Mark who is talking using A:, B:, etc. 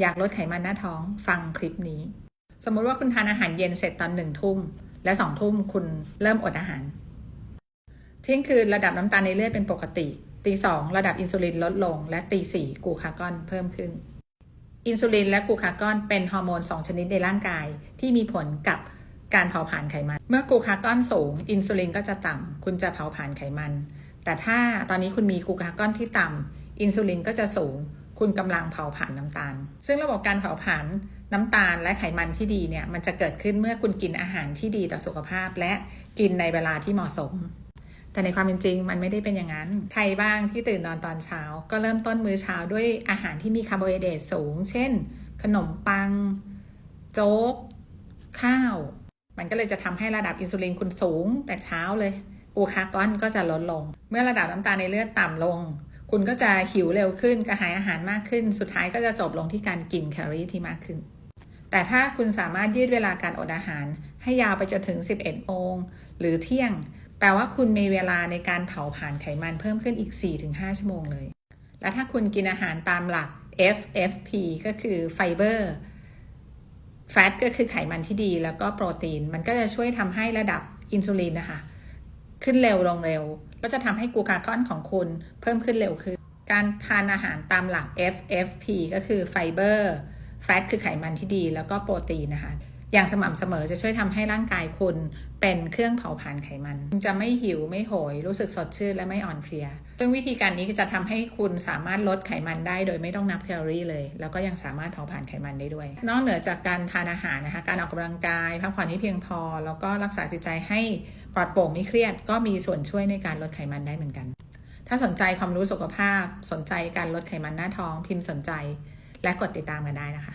A: อยากลดไขมันหน้าท้องฟังคลิปนี้ สมมุติว่าคุณทานอาหารเย็นเสร็จตอนหนึ่งทุ่ม และสองทุ่มคุณเริ่มอดอาหารเที่ยงคืนระดับน้ำตาลในเลือดเป็นปกติ ตีสองระดับอินซูลินลดลง และตีสี่กูคากอนเพิ่มขึ้น อินซูลินและกูคากอนเป็นฮอร์โมน2ชนิดในร่างกายที่มีผลกับการเผาผลาญไขมัน เมื่อกูคากอนสูง อินซูลินก็จะต่ำคุณจะเผาผลาญไขมัน แต่ถ้าตอนนี้คุณมีกูคากอนที่ต่ำอินซูลินก็จะสูง คุณกำลังเผาผลาญน้ำตาล ซึ่งระบบการเผาผลาญน้ำตาลและไขมันที่ดีเนี่ยมันจะเกิดขึ้นเมื่อคุณกินอาหารที่ดีต่อสุขภาพ และกินในเวลาที่เหมาะสม แต่ในความเป็นจริงมันไม่ได้เป็นอย่างนั้น ใครบ้างที่ตื่นนอนตอนเช้า ก็เริ่มต้นมื้อเช้าด้วยอาหารที่มีคาร์โบไฮเดรตสูง เช่น ขนมปัง โจ๊ก ข้าว มันก็เลยจะทำให้ระดับอินซูลินคุณสูงแต่เช้าเลยกูคากอนก็จะลดลง เมื่อระดับน้ำตาลในเลือดต่ำลง คุณก็จะหิวเร็วขึ้นกระหายอาหารมากขึ้น สุดท้ายก็จะจบลงที่การกินแคลอรี่ที่มากขึ้น แต่ถ้าคุณสามารถยืดเวลาการอดอาหาร ให้ยาวไปจนถึง 11 โมงหรือเที่ยง แปลว่าคุณมีเวลาในการเผาผลาญไขมันเพิ่มขึ้นอีก 4-5 ชั่วโมงเลย และถ้าคุณกินอาหารตามหลัก FFP ก็คือไฟเบอร์แฟตก็คือไขมันที่ดีแล้วก็โปรตีน มันก็จะช่วยทำให้ระดับอินซูลินนะคะ ขึ้นเร็วลงเร็ว ก็จะทำให้กูคาคอนของคุณเพิ่มขึ้นเร็วขึ้น การทานอาหารตามหลัก FFP ก็คือไฟเบอร์แฟตคือไขมันที่ดีแล้วก็โปรตีนนะคะ อย่างสม่ำเสมอจะช่วยทำให้ร่างกายคุณเป็นเครื่องเผาผลาญไขมัน จะไม่หิวไม่โหย รู้สึกสดชื่นและไม่อ่อนเพลีย ซึ่งวิธีการนี้จะทำให้คุณสามารถลดไขมันได้โดยไม่ต้องนับแคลอรี่เลย แล้วก็ยังสามารถเผาผลาญไขมันได้ด้วย นอกเหนือจากการทานอาหารนะคะ การออกกำลังกายพักผ่อนให้เพียงพอ แล้วก็รักษาจิตใจให้ปลอดโปร่งไม่เครียด ก็มีส่วนช่วยในการลดไขมันได้เหมือนกัน ถ้าสนใจความรู้สุขภาพ สนใจการลดไขมันหน้าท้อง พิมพ์สนใจ และกดติดตามกันได้นะคะ